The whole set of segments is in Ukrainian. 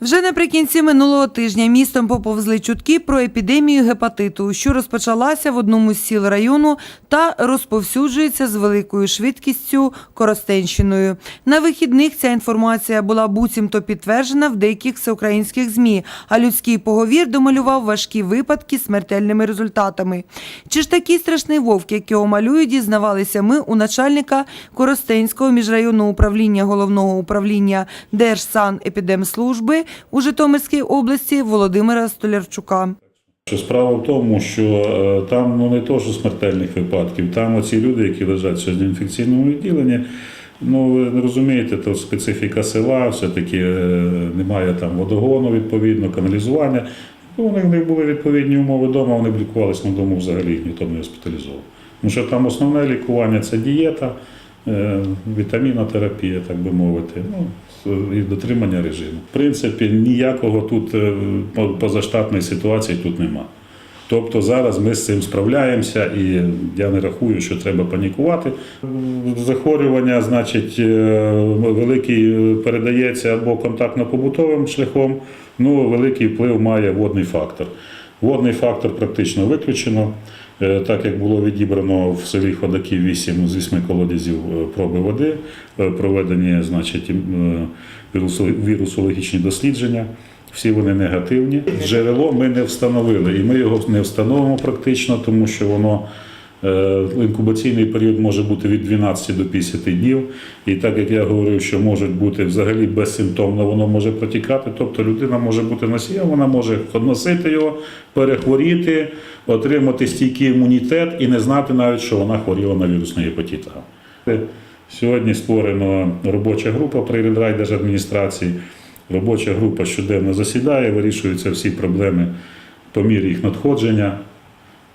Вже наприкінці минулого тижня містом поповзли чутки про епідемію гепатиту, що розпочалася в одному з сіл району та розповсюджується з великою швидкістю Коростенщиною. На вихідних ця інформація була буцімто підтверджена в деяких всеукраїнських ЗМІ, а людський поговір домалював важкі випадки з смертельними результатами. Чи ж такий страшний вовк, як його малюють, дізнавалися ми у начальника Коростенського міжрайонного управління головного управління Держсанепідемслужби у Житомирській області Володимира Столярчука. Справа в тому, що е, там ну не то, що смертельних випадків, там оці люди, які лежать сьогодні в інфекційному відділенні. Ну, ви розумієте, то специфіка села, все-таки е, немає там водогону, відповідно, каналізування. Ну, у них не були відповідні умови вдома, вони б лікувалися на дому взагалі ніхто не госпіталізував. Тому що там основне лікування це дієта, вітамінотерапія, так би мовити, ну, і дотримання режиму. В принципі, ніякого тут е, позаштатної ситуації тут нема. Тобто зараз ми з цим справляємося, і я не рахую, що треба панікувати. Захворювання, значить, е, великий е, передається або контактно-побутовим шляхом, ну великий вплив має водний фактор. Водний фактор практично виключено, Е, так як було відібрано в селі Ходаків 8 з 8 колодязів е, проби води, е, проведені значить, е, вірусологічні дослідження. Всі вони негативні. Джерело ми не встановили, і ми його не встановимо практично, тому що воно е, інкубаційний період може бути від 12 до 50 днів. І так як я говорив, що можуть бути взагалі безсимптомно, воно може протікати. Тобто людина може бути носієм, вона може носити його, перехворіти, отримати стійкий імунітет і не знати навіть, що вона хворіла на вірусний гепатит А. Сьогодні створена робоча група при райдержадміністрації. Робоча група щоденно засідає, вирішуються всі проблеми по мірі їх надходження.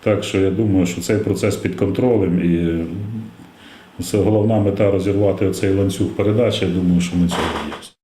Так що я думаю, що цей процес під контролем і це головна мета розірвати цей ланцюг передач. Я думаю, що ми цього доб'ємося.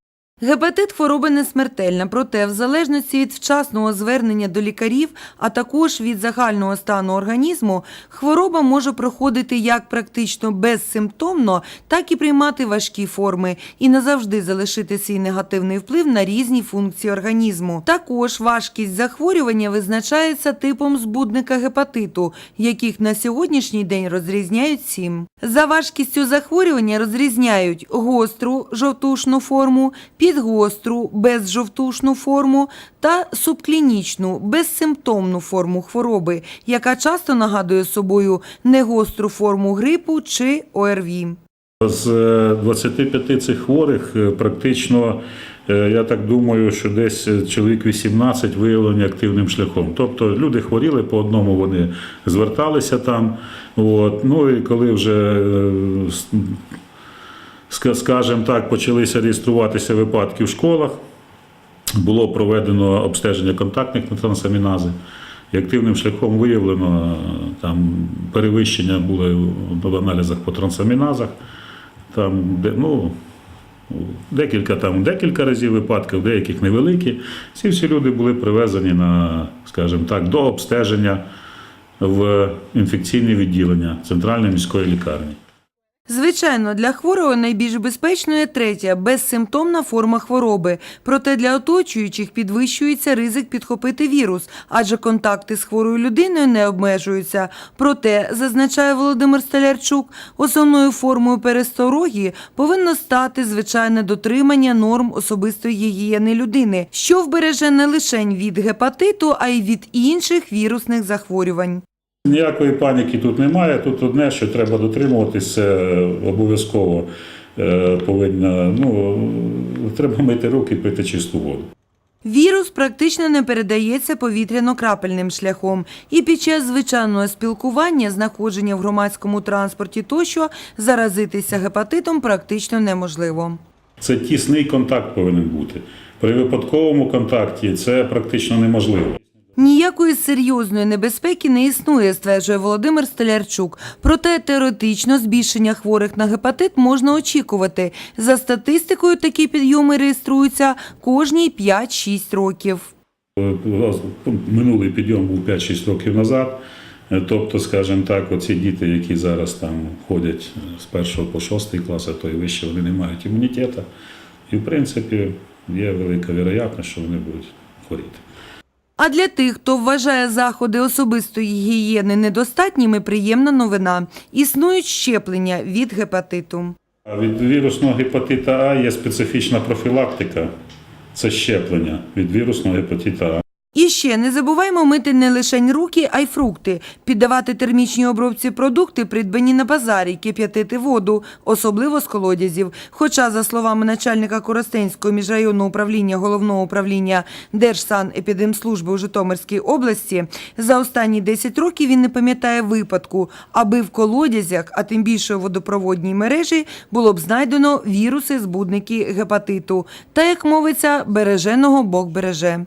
Гепатит хвороба не смертельна, проте в залежності від вчасного звернення до лікарів, а також від загального стану організму, хвороба може проходити як практично безсимптомно, так і приймати важкі форми і назавжди залишити свій негативний вплив на різні функції організму. Також важкість захворювання визначається типом збудника гепатиту, яких на сьогоднішній день розрізняють сім. За важкістю захворювання розрізняють гостру жовтушну форму, підгостру безжовтушну форму та субклінічну безсимптомну форму хвороби, яка часто нагадує собою негостру форму грипу чи ОРВІ. З е, 25 цих хворих е, практично, е, я так думаю, що десь е, чоловік 18 виявлені активним шляхом. Тобто люди хворіли по одному, вони зверталися там. От. Ну і коли вже, е, скажімо так, почалися реєструватися випадки в школах, було проведено обстеження контактних на трансамінази. І активним шляхом виявлено там перевищення були в аналізах по трансаміназах. Там, де, ну, декілька, там, декілька разів випадків, деяких невеликі. Ці всі люди були привезені на, скажімо так, до обстеження в інфекційне відділення Центральної міської лікарні. Звичайно, для хворого найбільш безпечною третя безсимптомна форма хвороби. Проте для оточуючих підвищується ризик підхопити вірус, адже контакти з хворою людиною не обмежуються. Проте, зазначає Володимир Столярчук, основною формою пересторогії повинно стати звичайне дотримання норм особистої гігієни людини, що вбереже не лише від гепатиту, а й від інших вірусних захворювань. Ніякої паніки тут немає. Тут одне, що треба дотримуватись, це обов'язково е, повинна, ну, треба мити руки, пити чисту воду. Вірус практично не передається повітряно-крапельним шляхом, і під час звичайного спілкування, знаходження в громадському транспорті тощо заразитися гепатитом практично неможливо. Це тісний контакт повинен бути. При випадковому контакті це практично неможливо. Ніякої серйозної небезпеки не існує, стверджує Володимир Столярчук. Проте теоретично збільшення хворих на гепатит можна очікувати. За статистикою, такі підйоми реєструються кожні 5-6 років. Минулий підйом був 5-6 років назад. Е, Тобто, скажімо так, оці діти, які зараз там ходять з першого по шостий клас, а то і вище, вони не мають імунітету. І, в принципі, є велика вірогідність, що вони будуть хворіти. А для тих, хто вважає заходи особистої гігієни недостатніми, приємна новина. Існують щеплення від гепатиту. Від вірусного гепатита А є специфічна профілактика. Це щеплення від вірусного гепатита А. І ще не забуваймо мити не лише руки, а й фрукти, піддавати термічній обробці продукти, придбані на базарі, кип'ятити воду, особливо з колодязів. Хоча, за словами начальника Коростенського міжрайонного управління головного управління Держсанепідемслужби у Житомирській області, за останні 10 років він не пам'ятає випадку, аби в колодязях, а тим більше у водопроводній мережі, було б знайдено віруси збудники гепатиту. Та, як мовиться, береженого Бог береже.